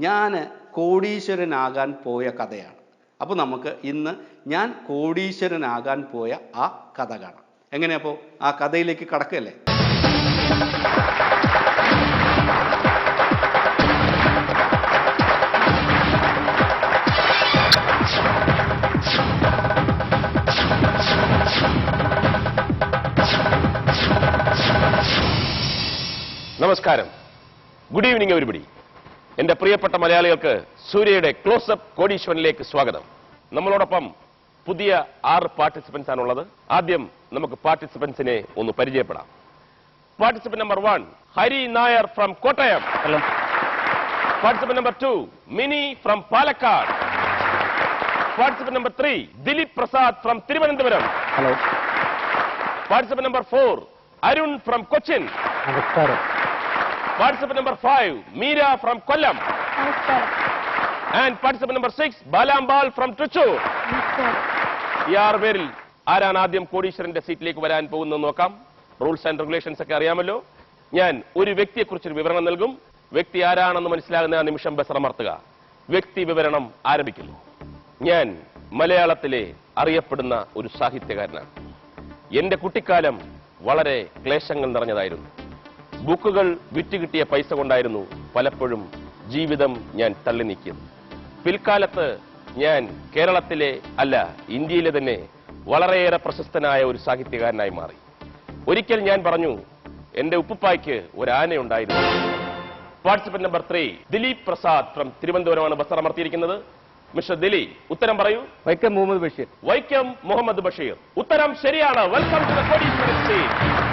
ഞാൻ കോടീശ്വരനാകാൻ പോയ കഥയാണ്. അപ്പോൾ നമുക്ക് ഇന്ന് ഞാൻ കോടീശ്വരനാകാൻ പോയ ആ കഥ കാണാം. എങ്ങനെയപ്പോൾ ആ കഥയിലേക്ക് കടക്കല്ലേ? നമസ്കാരം. Good evening everybody. എന്റെ പ്രിയപ്പെട്ട മലയാളികൾക്ക് സൂര്യയുടെ ക്ലോസപ്പ് കോടീശ്വരനിലേക്ക് സ്വാഗതം. നമ്മളോടൊപ്പം പുതിയ ആറ് പാർട്ടിസിപ്പൻസ് ആണുള്ളത് ആദ്യം നമുക്ക് പാർട്ടിസിപ്പൻസിനെ ഒന്ന് പരിചയപ്പെടാം. Participant number one Hari Nair from Kottayam. Hello participant number two Mini from Palakkad. Participant number three Dileep Prasad from Thiruvananthapuram. Hello participant number four Arun from Cochin. നമസ്കാരം. Participant number five Meera from Kollam. And participant number six Balambal from Thrissur ഈ ആറ് പേരിൽ ആരാണ് ആദ്യം കോടീശ്വരന്റെ സീറ്റിലേക്ക് വരാൻ പോകുന്നത് നോക്കാം. റൂൾസ് ആൻഡ് റെഗുലേഷൻസ് ഒക്കെ അറിയാമല്ലോ. ഞാൻ ഒരു വ്യക്തിയെക്കുറിച്ചൊരു വിവരണം നൽകും. വ്യക്തി ആരാണെന്ന് മനസ്സിലാകുന്ന ആ നിമിഷം ബസറമർത്തുക വ്യക്തി വിവരണം ആരംഭിക്കുന്നു. ഞാൻ മലയാളത്തിലെ അറിയപ്പെടുന്ന ഒരു സാഹിത്യകാരനാണ്. എന്റെ കുട്ടിക്കാലം വളരെ ക്ലേശങ്ങൾ നിറഞ്ഞതായിരുന്നു. ബുക്കുകൾ വിറ്റുകിട്ടിയ പൈസ കൊണ്ടായിരുന്നു പലപ്പോഴും ജീവിതം ഞാൻ തള്ളി നീക്കിയത്. പിൽക്കാലത്ത് ഞാൻ കേരളത്തിലെ അല്ല ഇന്ത്യയിലെ തന്നെ വളരെയേറെ പ്രശസ്തനായ ഒരു സാഹിത്യകാരനായി മാറി. ഒരിക്കൽ ഞാൻ പറഞ്ഞു എന്റെ ഉപ്പുപ്പായ്ക്ക് ഒരു ആനയുണ്ടായിരുന്നു. Participant number three Dileep Prasad from തിരുവനന്തപുരമാണ് buzz അമർത്തിയിരിക്കുന്നത്. മിസ്റ്റർ ദിലീപ് ഉത്തരം പറയൂ. വൈക്കം മുഹമ്മദ് ബഷീർ. വൈക്കം മുഹമ്മദ് ബഷീർ. ഉത്തരം ശരിയാണ്. Welcome to the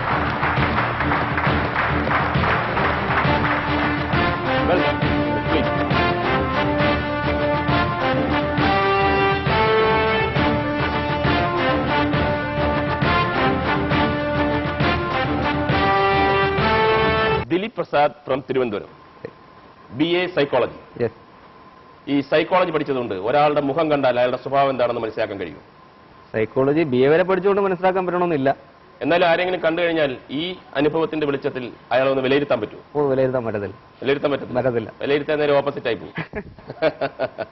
Prasad from Thiruvananthapuram. B A psychology ഈ സൈക്കോളജി പഠിച്ചതുകൊണ്ട് ഒരാളുടെ മുഖം കണ്ടാൽ അയാളുടെ സ്വഭാവം എന്താണെന്ന് മനസ്സിലാക്കാൻ കഴിയും? സൈക്കോളജി ബി എ വരെ പഠിച്ചുകൊണ്ട് മനസ്സിലാക്കാൻ പറ്റണമെന്നില്ല. എന്നാലും ആരെങ്കിലും കണ്ടു കഴിഞ്ഞാൽ ഈ അനുഭവത്തിന്റെ വെളിച്ചത്തിൽ അയാളെ ഒന്ന് വിലയിരുത്താൻ പറ്റുമോ? വിലയിരുത്താൻ പറ്റത്തില്ല. വിലയിരുത്താൻ പറ്റത്തില്ല. പറ്റത്തില്ല. വിലയിരുത്താൻ നേരെ ഓപ്പോസിറ്റ് ആയി പോകും.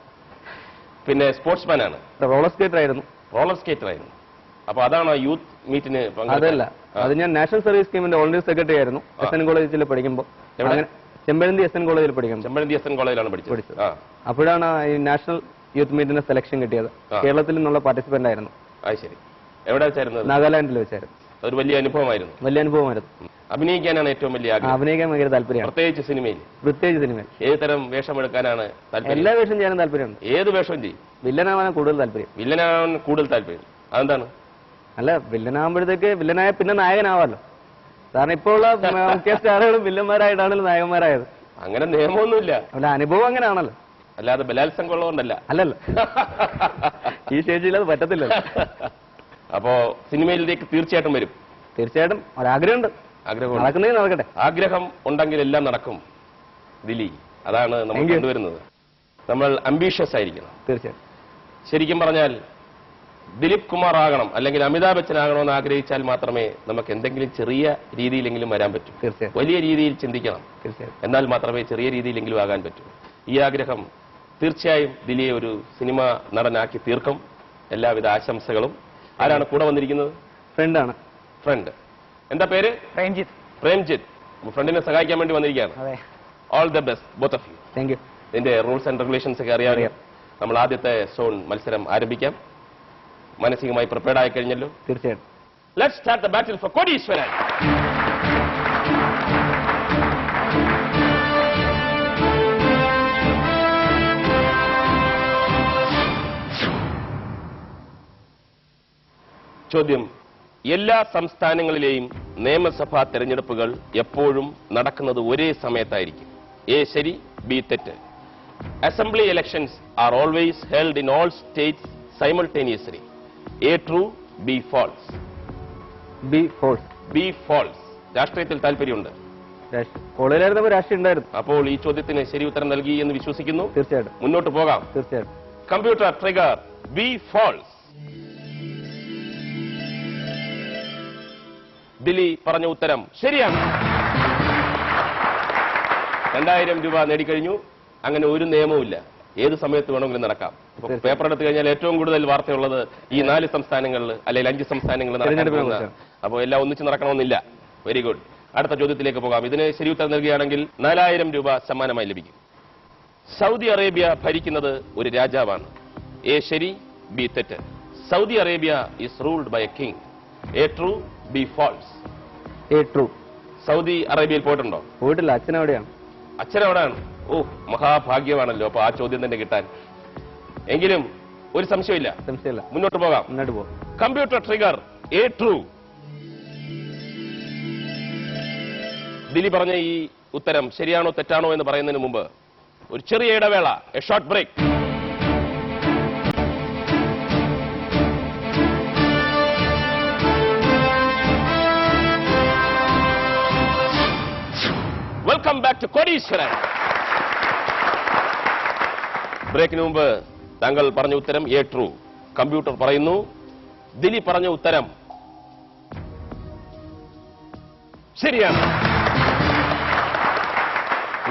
പിന്നെ സ്പോർട്സ്മാൻ ആണ്. റോളർ സ്കേറ്റർ ആയിരുന്നു റോളർ സ്കേറ്റർ ആയിരുന്നു അപ്പൊ അതാണ് യൂത്ത് മീറ്റിന് അതല്ല. അത് ഞാൻ നാഷണൽ സർവീസ് സ്കീമിന്റെ ഓൾറെഡി സെക്രട്ടറി ആയിരുന്നു. എസ് എൻ കോളേജിൽ പഠിക്കുമ്പോൾ ചെമ്പഴന്തി എസ് എൻ കോളേജിൽ പഠിക്കുമ്പോൾ ചെമ്പഴന്തി എസ് എൻ കോളേജിലാണ് പഠിച്ചത്. അപ്പോഴാണ് ഈ നാഷണൽ യൂത്ത് മീറ്റിന്റെ സെലക്ഷൻ കിട്ടിയത്. കേരളത്തിൽ നിന്നുള്ള പാർട്ടിസിപ്പന്റ് ആയിരുന്നു. അത് ശരി. എവിടെ വെച്ചായിരുന്നു നാഗാലാൻഡിൽ വെച്ചായിരുന്നു. ഒരു വലിയ അനുഭവമായിരുന്നു. വലിയ അനുഭവമായിരുന്നു. അഭിനയിക്കാനാണ് ഏറ്റവും വലിയ ആഗ്രഹം. അഭിനയിക്കാൻ ഭയങ്കര താല്പര്യം പ്രത്യേകിച്ച് സിനിമയിൽ. പ്രത്യേകിച്ച് സിനിമയിൽ. ഏത് തരം വേഷമെടുക്കാനാണ് താല്പര്യം? എല്ലാ വേഷം ചെയ്യാനും താല്പര്യമുണ്ട്. ഏത് വേഷം ചെയ്യും? വില്ലനാവാൻ കൂടുതൽ താല്പര്യം. വില്ലനാവാൻ കൂടുതൽ താല്പര്യം. അതെന്താണ്? അല്ല വില്ലനാകുമ്പോഴത്തേക്ക് വില്ലനായ പിന്നെ നായകനാവാലോ. കാരണം ഇപ്പോൾ ഉള്ള മുഖ്യ സ്റ്റാറുകളും വില്ലന്മാരായിട്ടാണല്ലോ നായകന്മാരായത്. അങ്ങനെ നിയമമൊന്നുമില്ല. അല്ല അനുഭവം അങ്ങനെയാണല്ലോ. അല്ലാതെ ബലാത്സംഗം ഉള്ളതുകൊണ്ടല്ല. അല്ലല്ല. ഈ സ്റ്റേജിൽ അത് പറ്റത്തില്ല. അപ്പോ സിനിമയിലേക്ക് തീർച്ചയായിട്ടും വരും. തീർച്ചയായിട്ടും ഒരാഗ്രഹമുണ്ട്. ആഗ്രഹം നടക്കുന്നേ നടക്കട്ടെ. ആഗ്രഹം ഉണ്ടെങ്കിൽ എല്ലാം നടക്കും. ദിലി അതാണ് നമ്മൾ കണ്ടുവരുന്നത് കൊണ്ടുവരുന്നത്. നമ്മൾ അംബീഷ്യസ് ആയിരിക്കണം. തീർച്ചയായിട്ടും. ശരിക്കും പറഞ്ഞാൽ ദിലീപ് കുമാർ ആകണം അല്ലെങ്കിൽ അമിതാഭ് ബച്ചൻ ആകണമെന്ന് ആഗ്രഹിച്ചാൽ മാത്രമേ നമുക്ക് എന്തെങ്കിലും ചെറിയ രീതിയിലെങ്കിലും വരാൻ പറ്റൂ. വലിയ രീതിയിൽ ചിന്തിക്കണം. എന്നാൽ മാത്രമേ ചെറിയ രീതിയിലെങ്കിലും ആകാൻ പറ്റൂ. ഈ ആഗ്രഹം തീർച്ചയായും ദിലീയെ ഒരു സിനിമ നടനാക്കി തീർക്കും. എല്ലാവിധ ആശംസകളും. ആരാണ് കൂടെ വന്നിരിക്കുന്നത്? ഫ്രണ്ടാണ്. ഫ്രണ്ട്. എന്താ പേര്? പ്രേംജിത്ത്. പ്രേംജിത്ത്. ഫ്രണ്ടിനെ സഹായിക്കാൻ വേണ്ടി വന്നിരിക്കുകയാണ്. അതെ. All the best both of you thank you ഇതിന്റെ റൂൾസ് ആൻഡ് റെഗുലേഷൻസ് ഒക്കെ അറിയാറിയാം അറിയാം. നമ്മൾ ആദ്യത്തെ സോൺ മത്സരം ആരംഭിക്കാം. മാനസികമായി പ്രിപ്പയർഡ് ആയി കഴിഞ്ഞല്ലോ? തീർച്ചയായിട്ടും. Let start the battle for Kodeeswaran ചോദ്യം. എല്ലാ സംസ്ഥാനങ്ങളിലെയും നിയമസഭാ തെരഞ്ഞെടുപ്പുകൾ എപ്പോഴും നടക്കുന്നത് ഒരേ സമയത്തായിരിക്കും. എ ശരി ബി തെറ്റ്. Assembly elections are always held in all states simultaneously A true B false B false B false രാഷ്ട്രീയത്തിൽ താല്പര്യമുണ്ട്. കോളേജിലായിരുന്നപ്പോൾ രാഷ്ട്രീയം ഉണ്ടായിരുന്നു. അപ്പോൾ ഈ ചോദ്യത്തിന് ശരി ഉത്തരം നൽകി എന്ന് വിശ്വസിക്കുന്നു. തീർച്ചയായിട്ടും. മുന്നോട്ട് പോകാം. തീർച്ചയായിട്ടും. Computer trigger B false Dili പറഞ്ഞ ഉത്തരം ശരിയാണ്. രണ്ടായിരം രൂപ നേടിക്കഴിഞ്ഞു. അങ്ങനെ ഒരു നിയമവുമില്ല. ഏത് സമയത്ത് വേണമെങ്കിലും നടക്കാം. പേപ്പർ എടുത്തു കഴിഞ്ഞാൽ ഏറ്റവും കൂടുതൽ വാർത്തയുള്ളത് ഈ നാല് സംസ്ഥാനങ്ങളിൽ അല്ലെങ്കിൽ അഞ്ച് സംസ്ഥാനങ്ങളിൽ നടക്കാൻ അപ്പോൾ എല്ലാം ഒന്നിച്ച് നടക്കണമെന്നില്ല. വെരി ഗുഡ് അടുത്ത ചോദ്യത്തിലേക്ക് പോകാം. ഇതിന് ശരി ഉത്തരം നൽകുകയാണെങ്കിൽ നാലായിരം രൂപ സമ്മാനമായി ലഭിക്കും. സൗദി അറേബ്യ ഭരിക്കുന്നത് ഒരു രാജാവാണ്. എ ശരി ബി തെറ്റ്. Saudi Arabia is ruled by a king A true B false A true Saudi അറേബ്യയിൽ പോയിട്ടുണ്ടോ? പോയിട്ടില്ല. അച്ഛൻ എവിടെയാണ്? അച്ഛൻ എവിടെയാണ്? ഓ മഹാഭാഗ്യമാണല്ലോ അപ്പൊ ആ ചോദ്യം തന്നെ കിട്ടാൻ. എങ്കിലും ഒരു സംശയമില്ല. സംശയമില്ല. മുന്നോട്ട് പോകാം. മുന്നോട്ട് പോകാം. Computer trigger A true. Dili പറഞ്ഞ ഈ ഉത്തരം ശരിയാണോ തെറ്റാണോ എന്ന് പറയുന്നതിന് മുമ്പ് ഒരു ചെറിയ ഇടവേള A short break. Welcome back to Kodeeswaran. ബ്രേക്കിന് മുമ്പ് താങ്കൾ പറഞ്ഞ ഉത്തരം എ ട്രൂ കമ്പ്യൂട്ടർ പറയുന്നു. ദിലി പറഞ്ഞ ഉത്തരം ശരിയാണ്.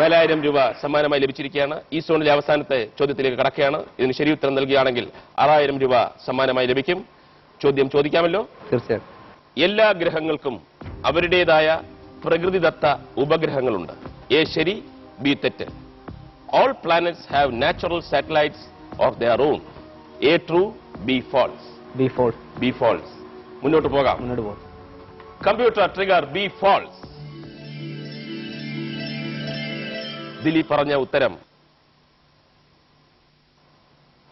നാലായിരം രൂപ സമ്മാനമായി ലഭിച്ചിരിക്കുകയാണ്. ഈ സോണിലെ അവസാനത്തെ ചോദ്യത്തിലേക്ക് കടക്കുകയാണ്. ഇതിന് ശരി ഉത്തരം നൽകുകയാണെങ്കിൽ ആറായിരം രൂപ സമ്മാനമായി ലഭിക്കും. ചോദ്യം ചോദിക്കാമല്ലോ? തീർച്ചയായും എല്ലാ ഗ്രഹങ്ങൾക്കും അവരുടേതായ പ്രകൃതിദത്ത ഉപഗ്രഹങ്ങളുണ്ട്. എ ശരി ബി തെറ്റ്. All planets have natural satellites of their own. A true, B false. B false. B false. മുന്നോട്ട് പോകാം മുന്നോട്ട് പോ computer trigger B false Dileep പറഞ്ഞ ഉത്തരം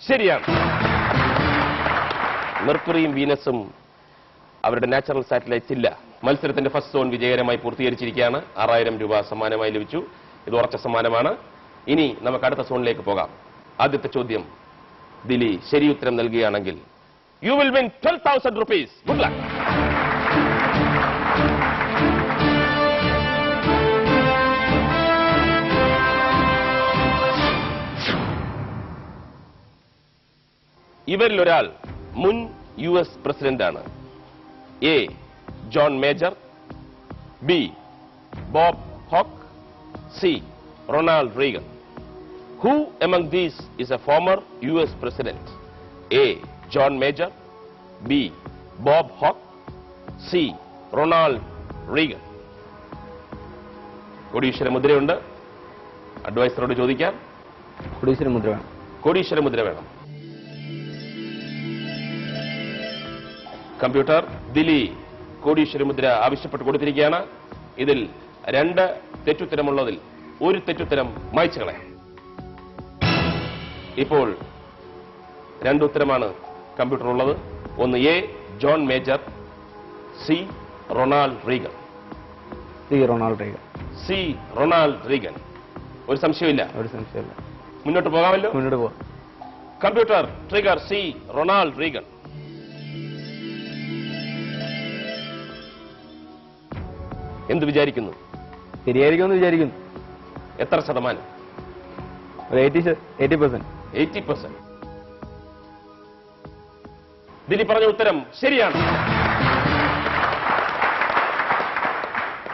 ശരിയാണ് മെർക്കുറിയും വീനസും അവരുടെ നാച്ചുറൽ സാറ്റലൈറ്റ്സ് ഇല്ല മത്സരത്തിന്റെ ഫസ്റ്റ് സോൺ വിജയകരമായി പൂർത്തീകരിച്ചിരിക്കുകയാണ് ആറായിരം രൂപ സമ്മാനമായി ലഭിച്ചു ഇത് ഉറച്ച സമ്മാനമാണ് ഇനി നമുക്ക് അടുത്ത സോണിലേക്ക് പോകാം. ആദ്യത്തെ ചോദ്യം. ദിലി ശരി ഉത്തരം നൽകുകയാണെങ്കിൽ you will win twelve thousand rupees good luck ഇവരിൽ ഒരാൾ മുൻ യു എസ് പ്രസിഡന്റാണ്. A John Major. B Bob Hawke. C Ronald Reagan. Who among these is a former US President? A. John Major B. Bob Bob C. Ronald Ronald Reagan കോടീശ്വര മുദ്രയുണ്ട് അഡ്വൈസറോട് ചോദിക്കാം കുടീശ്വര മുദ്ര വേണം കോടീശ്വര മുദ്ര വേണം കമ്പ്യൂട്ടർ ദിലി കോടീശ്വര മുദ്ര ആവശ്യപ്പെട്ട് കൊടുത്തിരിക്കുകയാണ് ഇതിൽ രണ്ട് തെറ്റുത്തരമുള്ളതിൽ ഒരു തെറ്റുത്തരം മായ്ച്ചു കളയാം ഇപ്പോൾ രണ്ട് ഉത്തരമാണ് കമ്പ്യൂട്ടർ ഉള്ളത് ഒന്ന് A John Major. C Ronald Reagan. C Ronald Reagan. C Ronald Reagan. ഒരു സംശയമില്ല ഒരു സംശയമില്ല മുന്നോട്ട് പോകാമല്ലോ? മുന്നോട്ട് പോ computer trigger C Ronald Reagan. എന്ത് വിചാരിക്കുന്നു? ശരിയായിരിക്കുമെന്ന് വിചാരിക്കുന്നു. എത്ര ശതമാനം? Eighty percent. ദിലി പറഞ്ഞ ഉത്തരം ശരിയാണ്.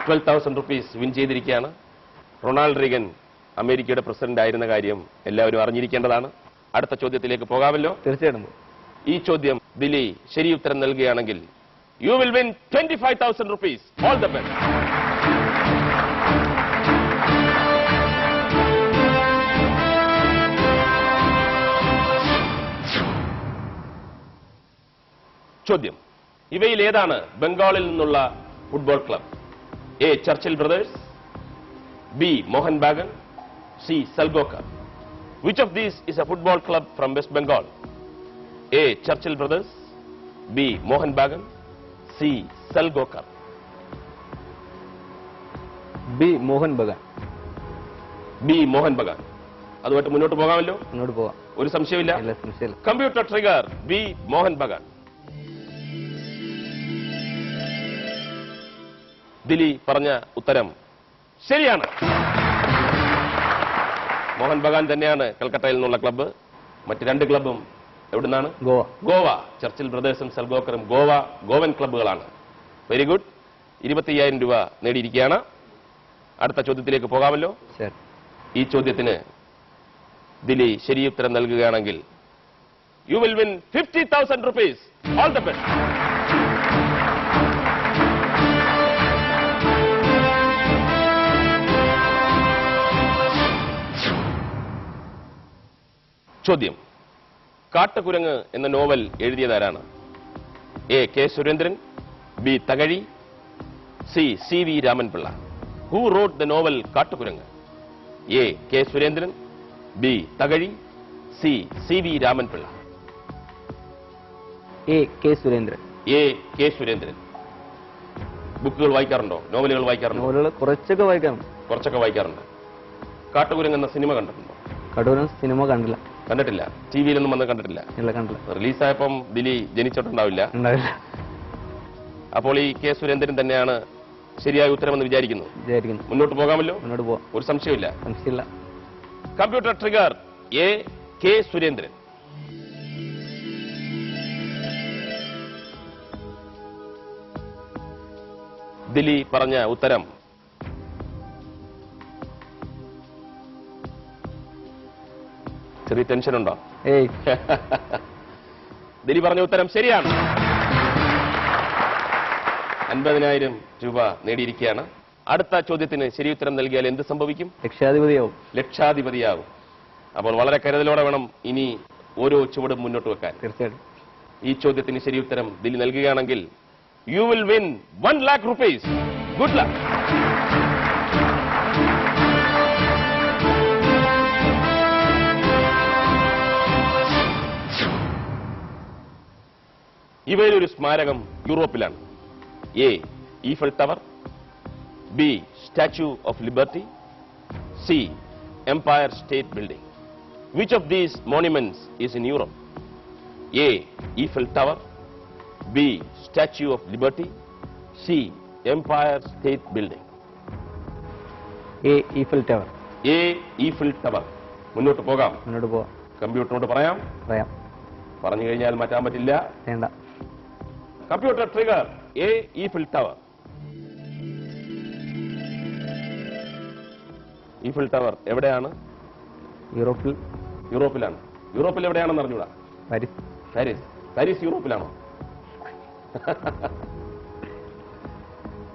ട്വൽവ് തൗസൻഡ് റുപ്പീസ് വിൻ ചെയ്തിരിക്കുകയാണ്. റൊണാൾഡ് റീഗൻ അമേരിക്കയുടെ പ്രസിഡന്റ് ആയിരുന്ന കാര്യം എല്ലാവരും അറിഞ്ഞിരിക്കേണ്ടതാണ്. അടുത്ത ചോദ്യത്തിലേക്ക് പോകാമല്ലോ. തീർച്ചയായിട്ടും ഈ ചോദ്യം ദിലി ശരി ഉത്തരം നൽകുകയാണെങ്കിൽ you will win twenty five thousand rupees all the best ചോദ്യം. ഇവയിൽ ഏതാണ് ബംഗാളിൽ നിന്നുള്ള football club? A Churchill Brothers. B Mohun Bagan. C Salgaocar. Which of these is a football club from West Bengal A Churchill Brothers. B Mohun Bagan. C Salgaocar. B Mohun Bagan. B Mohun Bagan. അതുമായിട്ട് മുന്നോട്ട് പോകാമല്ലോ? മുന്നോട്ട് പോവാം ഒരു സംശയമില്ല. Computer trigger B Mohun Bagan. Dili പറഞ്ഞ ഉത്തരം ശരിയാണ്. മോഹൻ ബഗാൻ തന്നെയാണ് കൽക്കട്ടയിൽ നിന്നുള്ള ക്ലബ്ബ്. മറ്റ് രണ്ട് ക്ലബ്ബും എവിടുന്നാണ്? ഗോവ. ഗോവ. ചർച്ചിൽ ബ്രദേഴ്സും സെൽഗോക്കറും ഗോവ ഗോവൻ ക്ലബ്ബുകളാണ്. വെരി ഗുഡ് ഇരുപത്തിയ്യായിരം രൂപ നേടിയിരിക്കുകയാണ്. അടുത്ത ചോദ്യത്തിലേക്ക് പോകാമല്ലോ. ഈ ചോദ്യത്തിന് ദിലി ശരിയുത്തരം നൽകുകയാണെങ്കിൽ you will win fifty thousand rupees all the best ചോദ്യം. കാട്ടക്കുരങ്ങ് എന്ന novel എഴുതിയതാരാണ്? A. K. Surendran B. Thakazhi C. C. V. Raman Pillai. Who wrote the novel Kattukurangu? A. K. Surendran B. Thakazhi C. C. V. Raman Pillai. A. K. Surendran. A. K. Surendran. ബുക്കുകൾ വായിക്കാറുണ്ടോ? നോവലുകൾ വായിക്കാറുണ്ടോ? നോവലുകൾ കുറച്ചൊക്കെ വായിക്കാറുണ്ട്. കുറച്ചൊക്കെ വായിക്കാറുണ്ട്. കാട്ടുകുരങ്ങ് എന്ന cinema കണ്ടിട്ടുണ്ടോ? കാട്ടുകുരങ്ങ് സിനിമ കണ്ടില്ല. കണ്ടിട്ടില്ല. ടി വിയിലൊന്നും വന്ന് കണ്ടിട്ടില്ല. ഇല്ല കണ്ടില്ല റിലീസായപ്പം ദിലി ജനിച്ചിട്ടുണ്ടാവില്ല. ഉണ്ടാവില്ല. അപ്പോൾ ഈ കെ സുരേന്ദ്രൻ തന്നെയാണ് ശരിയായ ഉത്തരമെന്ന് വിചാരിക്കുന്നു. വിചാരിക്കുന്നു. മുന്നോട്ട് പോകാമല്ലോ? മുന്നോട്ട് പോവാം. ഒരു സംശയമില്ല സംശയമില്ല. Computer trigger A K Surendran. Dili പറഞ്ഞ ഉത്തരം ചെറിയ ടെൻഷൻ ഉണ്ടോ? ഏയ്. ദിലി പറഞ്ഞ ഉത്തരം ശരിയാണ്. അൻപതിനായിരം രൂപ നേടിയിരിക്കുകയാണ്. അടുത്ത ചോദ്യത്തിന് ശരി ഉത്തരം നൽകിയാൽ എന്ത് സംഭവിക്കും? ലക്ഷാധിപതിയാവും. ലക്ഷാധിപതിയാവും. അപ്പോൾ വളരെ കരുതലോടെ വേണം ഇനി ഓരോ ചുവടും മുന്നോട്ട് വെക്കാൻ. തീർച്ചയായിട്ടും. ഈ ചോദ്യത്തിന് ശരി ഉത്തരം ദിലി നൽകുകയാണെങ്കിൽ you will win one lakh rupees good luck ഇവയിലൊരു സ്മാരകം യൂറോപ്പിലാണ്. A Eiffel Tower B Statue of Liberty C Empire State Building which of these monuments is in Europe A Eiffel Tower B Statue of Liberty C Empire State Building A Eiffel Tower A Eiffel Tower മുന്നോട്ട് പോകാം. മുന്നോട്ട് പോകാം. കമ്പ്യൂട്ടറിനോട് പറയാം. പറയാം. പറഞ്ഞു കഴിഞ്ഞാൽ മാറ്റാൻ പറ്റില്ല. വേണ്ട. Computer trigger. A Eiffel Tower Eiffel Tower എവിടെയാണ്? യൂറോപ്പിൽ. യൂറോപ്പിലാണ്. യൂറോപ്പിൽ എവിടെയാണെന്ന് അറിഞ്ഞൂടാ? പാരീസ്. പാരീസ്. പാരീസ് യൂറോപ്പിലാണോ?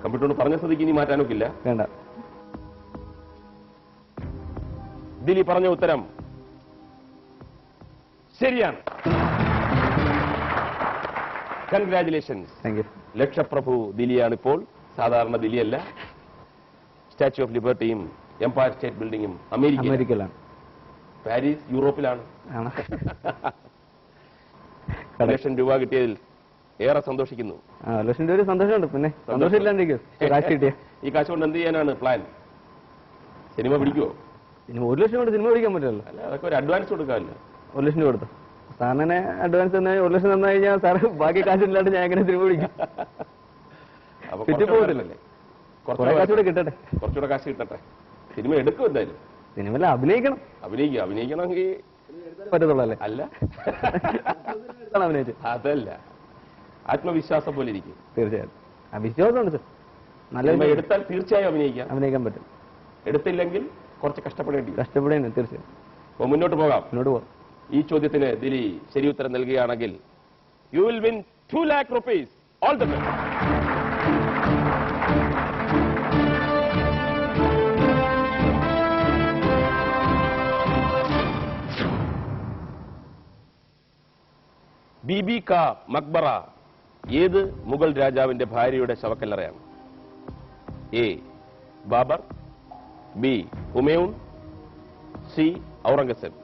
കമ്പ്യൂട്ടറോട് പറഞ്ഞ സ്ഥിതിക്ക് ഇനി മാറ്റാനൊക്കില്ല. വേണ്ട. ദിലി പറഞ്ഞ ഉത്തരം ശരിയാണ്. കൺഗ്രാചുലേഷൻസ് ലക്ഷപ്രഭു ദിലിയാണ് ഇപ്പോൾ സാധാരണ ദിലിയല്ല. സ്റ്റാച്യൂ ഓഫ് ലിബർട്ടിയും എംപയർ സ്റ്റേറ്റ് ബിൽഡിങ്ങും അമേരിക്ക അമേരിക്കയിലാണ്. പാരീസ് യൂറോപ്പിലാണ്. ലക്ഷം രൂപ കിട്ടിയതിൽ ഏറെ സന്തോഷിക്കുന്നു. ലക്ഷം രൂപ സന്തോഷമുണ്ട്. പിന്നെ സന്തോഷമില്ലാണ്ടിരിക്കും. ഈ കാശ് കൊണ്ട് എന്ത് ചെയ്യാനാണ് പ്ലാൻ സിനിമ പിടിക്കുവോ? പിന്നെ ഒരു ലക്ഷം കൊണ്ട് സിനിമ പിടിക്കാൻ പറ്റില്ലല്ലോ. അല്ല അതൊക്കെ ഒരു അഡ്വാൻസ് കൊടുക്കാമല്ലോ. ഒരു ലക്ഷം രൂപ കൊടുത്തു? സാറിനെ അഡ്വാൻസ് തന്നെ ഒരു ലക്ഷം തന്നു കഴിഞ്ഞാൽ സാറ് ബാക്കി കാശില്ലാണ്ട് ഞാൻ എങ്ങനെ സിനിമ പിടിക്കും അപ്പൊ തെറ്റി കുറച്ചുകൂടെ പോകത്തില്ലല്ലേ? കുറെ കാശ് കൂടെ കിട്ടട്ടെ. കുറച്ചുകൂടെ കാശ് കിട്ടട്ടെ. സിനിമ എടുക്കും എന്തായാലും. സിനിമയിൽ അഭിനയിക്കണം. അഭിനയിക്കുക അഭിനയിക്കണമെങ്കിൽ പറ്റത്തുള്ളൂ അല്ലേ. അല്ല അഭിനയിച്ചു അതല്ല. ആത്മവിശ്വാസം പോലെ ഇരിക്കും. തീർച്ചയായിട്ടും. ആ വിശ്വാസമുണ്ട് സർ. നല്ല സിനിമ എടുത്താൽ തീർച്ചയായും അഭിനയിക്കാം. അഭിനയിക്കാൻ പറ്റും. എടുത്തില്ലെങ്കിൽ കുറച്ച് കഷ്ടപ്പെടേണ്ടി വരും. കഷ്ടപ്പെടുന്നു തീർച്ചയായും അപ്പൊ മുന്നോട്ട് പോകാം. മുന്നോട്ട് പോകാം. ഈ ചോദ്യത്തിന് ദിലി ശരി ഉത്തരം നൽകുകയാണെങ്കിൽ you will win two lakh rupees all the best Bibi ka Maqbara ഏത് മുഗൾ രാജാവിന്റെ ഭാര്യയുടെ ശവക്കല്ലറയാണ്? A Babur B Humayun C Aurangzeb.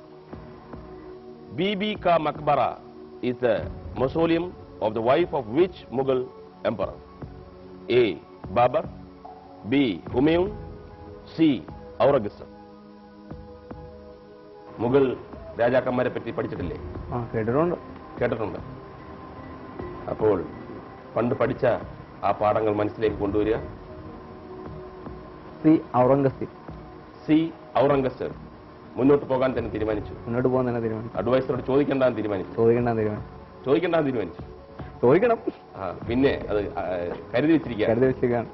Bibi Ka Makbara is the mausoleum of the wife of which Mughal emperor? A. Babur B. Humayun C. Aurangzeb Mughal രാജാക്കന്മാരെ പറ്റി പഠിച്ചിട്ടില്ലേ കേട്ടിട്ടുണ്ട് കേട്ടിട്ടുണ്ട് അപ്പോൾ പണ്ട് പഠിച്ച ആ പാഠങ്ങൾ മനസ്സിലേക്ക് കൊണ്ടുവരിക സി ഔറംഗസീബ് സി ഔറംഗസേബ് മുന്നോട്ട് പോകാൻ തന്നെ തീരുമാനിച്ചു. മുന്നോട്ട് പോകാൻ തന്നെ തീരുമാനിച്ചു. അഡ്വൈസറോട് ചോദിക്കേണ്ടാന്ന് തീരുമാനിച്ചു. ചോദിക്കേണ്ടാന്ന് തീരുമാനിച്ചു. ചോദിക്കേണ്ടാന്ന് തീരുമാനിച്ചു. ചോദിക്കണം. ആ പിന്നെ അത് കരുതി വെച്ചിരിക്കുക കരുതി വെച്ചേക്കാണ്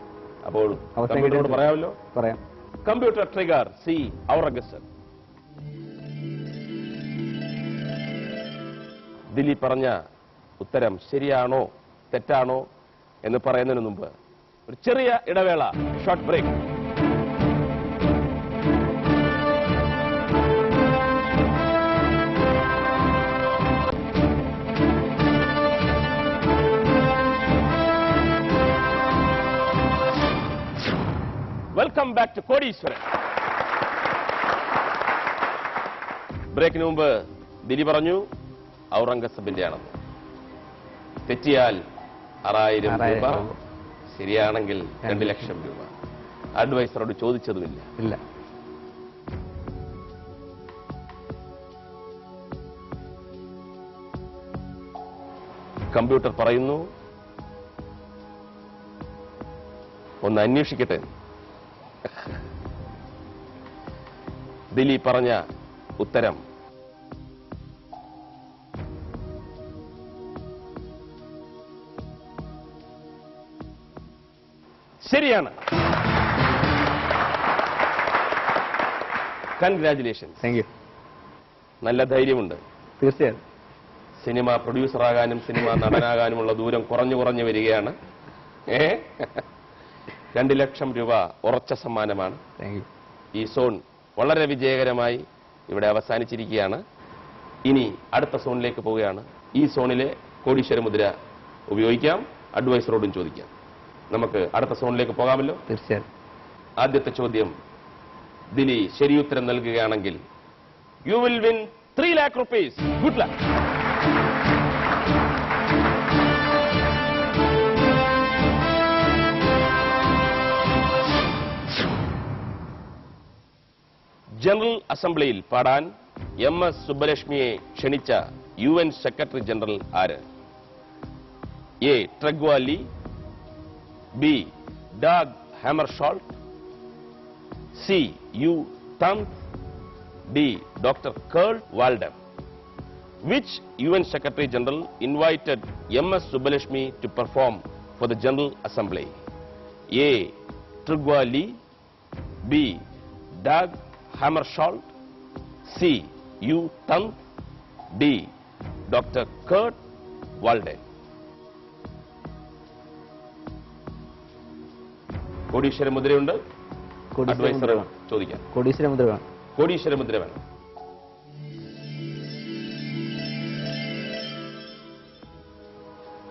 അപ്പോൾ കമ്പ്യൂട്ടറോട് പറയാമല്ലോ? പറയാം. കമ്പ്യൂട്ടർ ട്രിഗർ സി അവർ അഗസ്റ്റൻ പറഞ്ഞ ഉത്തരം ശരിയാണോ തെറ്റാണോ എന്ന് പറയുന്നതിന് മുമ്പ് ഒരു ചെറിയ ഇടവേള short break back to Kodeeswaran. ബ്രേക്കിന് മുമ്പ് ദിലി പറഞ്ഞു ഔറംഗസബിന്റെ ആണെന്ന്. തെറ്റിയാൽ ആറായിരം രൂപ. ശരിയാണെങ്കിൽ രണ്ട് ലക്ഷം. രൂപ. അഡ്വൈസറോട് ചോദിച്ചതുമില്ല. ഇല്ല. കമ്പ്യൂട്ടർ പറയുന്നു ഒന്ന് അന്വേഷിക്കട്ടെ. ദിലീപ് പറഞ്ഞ ഉത്തരം. ശരിയാണ്. കൺഗ്രാചുലേഷൻസ് താങ്ക് യു നല്ല ധൈര്യമുണ്ട്. തീർച്ചയായും. സിനിമ പ്രൊഡ്യൂസറാകാനും സിനിമ നടനാകാനുമുള്ള ദൂരം കുറഞ്ഞു കുറഞ്ഞു വരികയാണ്. ഏ? രണ്ട് ലക്ഷം രൂപ ഉറച്ച സമ്മാനമാണ്. ഈ സോൺ വളരെ വിജയകരമായി ഇവിടെ അവസാനിച്ചിരിക്കുകയാണ്. ഇനി അടുത്ത സോണിലേക്ക് പോവുകയാണ്. ഈ സോണിലെ കോടീശ്വര മുദ്ര ഉപയോഗിക്കാം അഡ്വൈസറോടും ചോദിക്കാം. നമുക്ക് അടുത്ത സോണിലേക്ക് പോകാമല്ലോ. തീർച്ചയായും. ആദ്യത്തെ ചോദ്യം ദിലി ശരിയുത്തരം നൽകുകയാണെങ്കിൽ you will win three lakh rupees good luck അസംബ്ലിയിൽ പാടാൻ എം എസ് സുബ്ബലക്ഷ്മിയെ ക്ഷണിച്ച യു എൻ സെക്രട്ടറി ജനറൽ ആര് A Trygve Lie B Dag Hammarskjold C. U. Thumb. D. Dr. Curl Walden. Which UN Secretary General invited M.S. Subbulakshmi to perform for the General Assembly? A. Trugwa Lee. B. Doug Hammarskjöld. C. U. Thumb. D. Dr. Kurt Walden. കോടീശ്വര മുദ്രയുണ്ട് adviser ചോദിക്കാം കോടീശ്വര മുദ്ര വേണം കോടീശ്വര മുദ്ര വേണം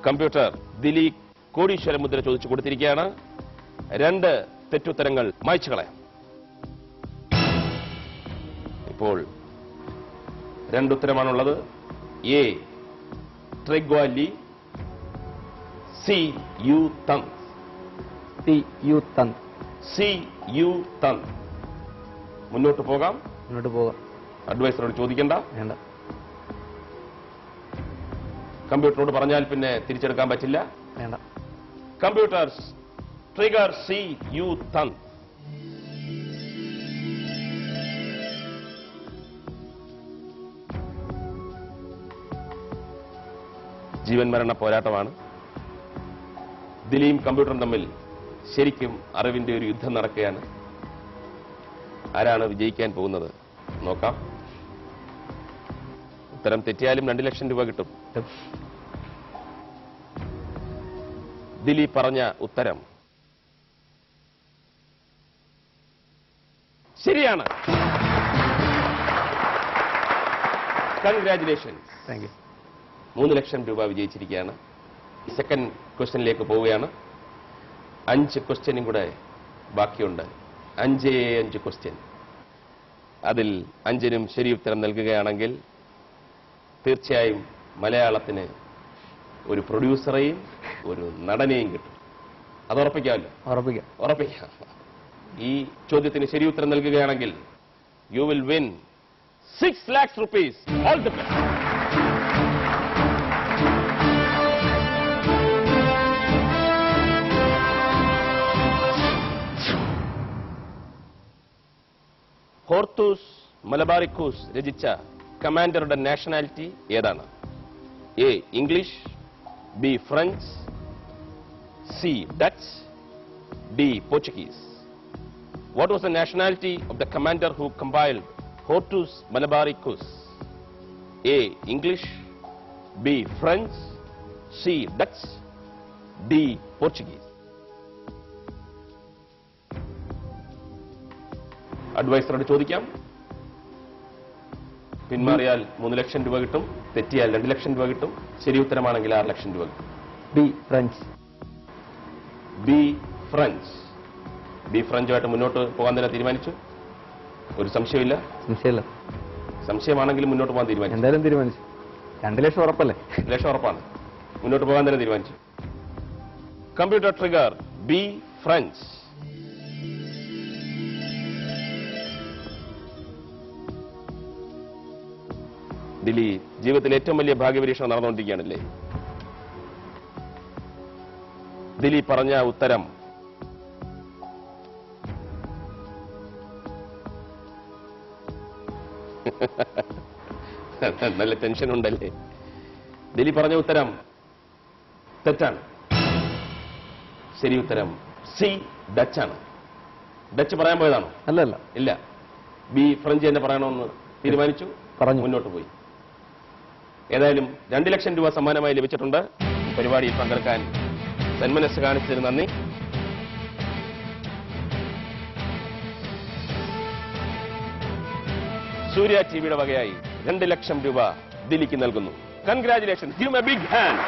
computer Dileep കോടീശ്വര മുദ്ര ചോദിച്ചു കൊടുത്തിരിക്കുകയാണ് രണ്ട് തെറ്റുത്തരങ്ങൾ മായ്ച്ചു കളയാം ഇപ്പോൾ രണ്ടുത്തരമാണുള്ളത്. A Trygve Lie C U Thant C U Thant C U Thant മുന്നോട്ട് പോകാം. മുന്നോട്ട് പോകാം. അഡ്വൈസറോട് ചോദിക്കണ്ട. വേണ്ട. കമ്പ്യൂട്ടറോട് പറഞ്ഞാൽ പിന്നെ തിരിച്ചെടുക്കാൻ പറ്റില്ല. വേണ്ട. കമ്പ്യൂട്ടേഴ്സ് ട്രിഗർ സി യു തൻ ജീവൻ മരണ പോരാട്ടമാണ്. ദിലീം കമ്പ്യൂട്ടറും തമ്മിൽ ശരിക്കും അറിവിന്റെ ഒരു യുദ്ധം നടക്കുകയാണ്. ആരാണ് വിജയിക്കാൻ പോകുന്നത്? നോക്കാം. ഉത്തരം തെറ്റിയാലും രണ്ട് ലക്ഷം രൂപ കിട്ടും. ദിലീപ് പറഞ്ഞ ഉത്തരം. ശരിയാണ്. കൺഗ്രാചുലേഷൻസ് താങ്ക് യു മൂന്ന് ലക്ഷം രൂപ വിജയിച്ചിരിക്കുകയാണ്. സെക്കൻഡ് ക്വസ്റ്റ്യനിലേക്ക് പോവുകയാണ്. അഞ്ച് ക്വസ്റ്റ്യനും കൂടെ ബാക്കിയുണ്ട്. അഞ്ചേ അഞ്ച് ക്വസ്റ്റ്യൻ അതിൽ അഞ്ചിനും ശരി ഉത്തരം നൽകുകയാണെങ്കിൽ തീർച്ചയായും മലയാളത്തിന് ഒരു പ്രൊഡ്യൂസറെയും ഒരു നടനെയും കിട്ടും. അത് ഉറപ്പിക്കാമല്ലോ? ഉറപ്പിക്കാം. ഉറപ്പിക്കാം. ഈ ചോദ്യത്തിന് ശരി ഉത്തരം നൽകുകയാണെങ്കിൽ you will win six lakhs rupees all the best Hortus Malabaricus രചിച്ച കമാൻഡറുടെ നാഷണാലിറ്റി ഏതാണ് A English B French C Dutch D Portuguese What was the nationality of the commander who compiled Hortus Malabaricus? A. English. B French C Dutch D Portuguese അഡ്വൈസറോട് ചോദിക്കാം. പിന്മാറിയാൽ മൂന്ന് ലക്ഷം രൂപ കിട്ടും. തെറ്റിയാൽ രണ്ട് ലക്ഷം രൂപ കിട്ടും. ശരി ഉത്തരമാണെങ്കിൽ ആറ് ലക്ഷം രൂപ കിട്ടും. B French. B French. B ഫ്രഞ്ചുമായിട്ട് മുന്നോട്ട് പോകാൻ തന്നെ തീരുമാനിച്ചു. ഒരു സംശയമില്ല. സംശയമില്ല. സംശയമാണെങ്കിലും മുന്നോട്ട് പോകാൻ തീരുമാനിച്ചു. എന്തായാലും തീരുമാനിച്ചു. രണ്ട് ലക്ഷം ഉറപ്പല്ലേ? ലക്ഷം ഉറപ്പാണ്. മുന്നോട്ട് പോകാൻ തന്നെ തീരുമാനിച്ചു. Computer trigger B French. Dili ജീവിതത്തിൽ ഏറ്റവും വലിയ ഭാഗ്യപരീക്ഷണം നടന്നുകൊണ്ടിരിക്കുകയാണല്ലേ? ദിലി പറഞ്ഞ ഉത്തരം. നല്ല ടെൻഷൻ ഉണ്ടല്ലേ? ദിലി പറഞ്ഞ ഉത്തരം തെറ്റാണ്. ശരി ഉത്തരം സി ഡച്ചാണ് ഡച്ച് പറയാൻ പോയതാണോ? അല്ല അല്ല ഇല്ല. ബി ഫ്രഞ്ച് തന്നെ പറയണമെന്ന് തീരുമാനിച്ചു. പറഞ്ഞു. മുന്നോട്ട് പോയി. ഏതായാലും രണ്ട് ലക്ഷം രൂപ സമ്മാനമായി ലഭിച്ചിട്ടുണ്ട്. പരിപാടിയിൽ പങ്കെടുക്കാൻ സന്മനസ് കാണിച്ചതിന് നന്ദി. സൂര്യ ടിവിയുടെ വകയായി രണ്ട് ലക്ഷം രൂപ ദിലിക്ക് നൽകുന്നു. Congratulation big hand